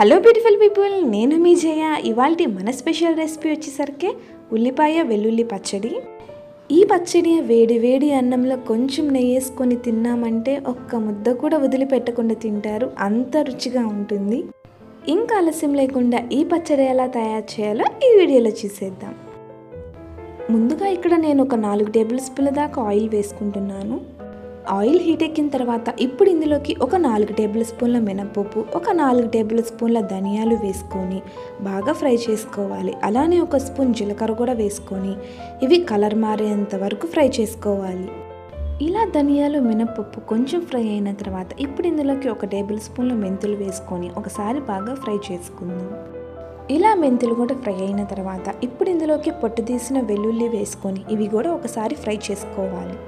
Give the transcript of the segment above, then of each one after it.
Hello beautiful people నేను మీ జయ. ఇవాళ మన స్పెషల్ రెసిపీ వచ్చేసరికి ఉల్లిపాయ వెల్లుల్లి పచ్చడి. ఈ పచ్చడి వేడి వేడి అన్నంలో కొంచెం నెయ్యి వేసుకొని తిన్నామంటే ఒక్క ముద్ద కూడా వదిలిపెట్టకుండా తింటారు. అంత రుచిగా ఉంటుంది. ఇంకా ఆలస్యం లేకుండా ఈ పచ్చడి ఎలా తయారు చేయాలో ఈ వీడియోలో చూసేద్దాం. ముందుగా ఇక్కడ నేను ఒక నాలుగు టేబుల్ స్పూన్ల దాకా ఆయిల్ వేసుకుంటున్నాను. ఆయిల్ హీట్ ఎక్కిన తర్వాత ఇప్పుడు ఇందులోకి ఒక నాలుగు టేబుల్ స్పూన్ల మినపప్పు ఒక నాలుగు టేబుల్ స్పూన్ల ధనియాలు వేసుకొని బాగా ఫ్రై చేసుకోవాలి. అలానే ఒక స్పూన్ జీలకర్ర కూడా వేసుకొని ఇవి కలర్ మారేంత వరకు ఫ్రై చేసుకోవాలి. ఇలా ధనియాలు మినపప్పు కొంచెం ఫ్రై అయిన తర్వాత ఇప్పుడు ఇందులోకి ఒక టేబుల్ స్పూన్ల మెంతులు వేసుకొని ఒకసారి బాగా ఫ్రై చేసుకుందాం. ఇలా మెంతులు కూడా ఫ్రై అయిన తర్వాత ఇప్పుడు ఇందులోకి పొట్టు తీసిన వెల్లుల్లి వేసుకొని ఇవి కూడా ఒకసారి ఫ్రై చేసుకోవాలి.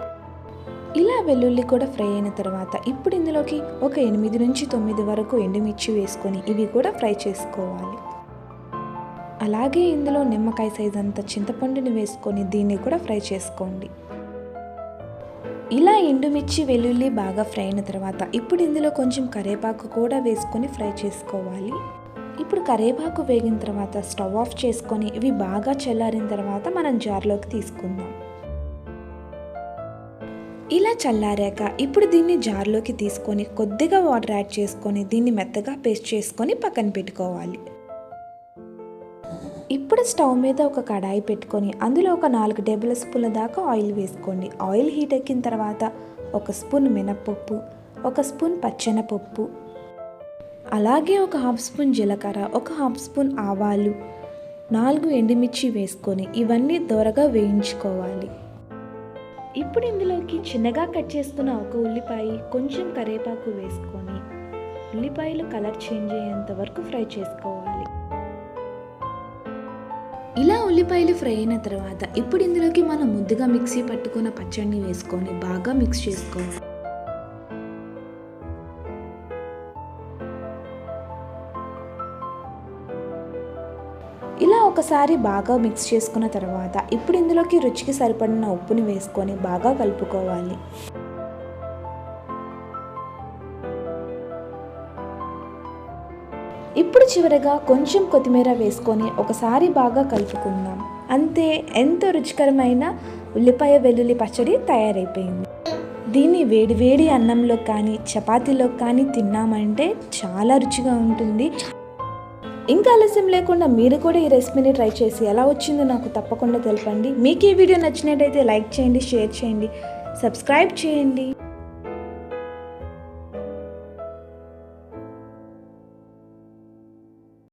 ఇలా వెల్లుల్లి కూడా ఫ్రై అయిన తర్వాత ఇప్పుడు ఇందులోకి ఒక ఎనిమిది నుంచి తొమ్మిది వరకు ఎండుమిర్చి వేసుకొని ఇవి కూడా ఫ్రై చేసుకోవాలి. అలాగే ఇందులో నిమ్మకాయ సైజ్ అంత చింతపండుని వేసుకొని దీన్ని కూడా ఫ్రై చేసుకోండి. ఇలా ఎండుమిర్చి వెల్లుల్లి బాగా ఫ్రై అయిన తర్వాత ఇప్పుడు ఇందులో కొంచెం కరేపాకు కూడా వేసుకొని ఫ్రై చేసుకోవాలి. ఇప్పుడు కరేపాకు వేగిన తర్వాత స్టవ్ ఆఫ్ చేసుకొని ఇవి బాగా చల్లారిన తర్వాత మనం జార్లోకి తీసుకుందాం. ఇలా చల్లారాక ఇప్పుడు దీన్ని జార్లోకి తీసుకొని కొద్దిగా వాటర్ యాడ్ చేసుకొని దీన్ని మెత్తగా పేస్ట్ చేసుకొని పక్కన పెట్టుకోవాలి. ఇప్పుడు స్టవ్ మీద ఒక కడాయి పెట్టుకొని అందులో ఒక నాలుగు టేబుల్ స్పూన్ల దాకా ఆయిల్ వేసుకోండి. ఆయిల్ హీట్ ఎక్కిన తర్వాత ఒక స్పూన్ మినప్పప్పు ఒక స్పూన్ పచ్చెనపప్పు అలాగే ఒక హాఫ్ స్పూన్ జీలకర్ర ఒక హాఫ్ స్పూన్ ఆవాలు నాలుగు ఎండుమిర్చి వేసుకొని ఇవన్నీ దొరగా వేయించుకోవాలి. ఇప్పుడు ఇందులోకి చిన్నగా కట్ చేసుకున్న ఒక ఉల్లిపాయ కొంచెం కరేపాకు వేసుకొని ఉల్లిపాయలు కలర్ చేంజ్ అయ్యేంత వరకు ఫ్రై చేసుకోవాలి. ఇలా ఉల్లిపాయలు ఫ్రై అయిన తర్వాత ఇప్పుడు ఇందులోకి మనం ముద్దుగా మిక్సీ పట్టుకున్న పచ్చడిని వేసుకొని బాగా మిక్స్ చేసుకోవాలి. ఒకసారి బాగా మిక్స్ చేసుకున్న తర్వాత ఇప్పుడు ఇందులోకి రుచికి సరిపడిన ఉప్పుని వేసుకొని బాగా కలుపుకోవాలి. ఇప్పుడు చివరగా కొంచెం కొత్తిమీర వేసుకొని ఒకసారి బాగా కలుపుకుందాం. అంతే ఎంతో రుచికరమైన ఉల్లిపాయ వెల్లుల్లి పచ్చడి తయారైపోయింది. దీన్ని వేడి వేడి అన్నంలో కానీ చపాతీలో కానీ తిన్నామంటే చాలా రుచిగా ఉంటుంది. ఇంకా ఆలస్యం లేకుండా మీరు కూడా ఈ రెసిపీని ట్రై చేసి ఎలా వచ్చిందో నాకు తప్పకుండా తెలపండి. మీకు ఈ వీడియో నచ్చినట్టయితే లైక్ చేయండి షేర్ చేయండి సబ్స్క్రైబ్ చేయండి.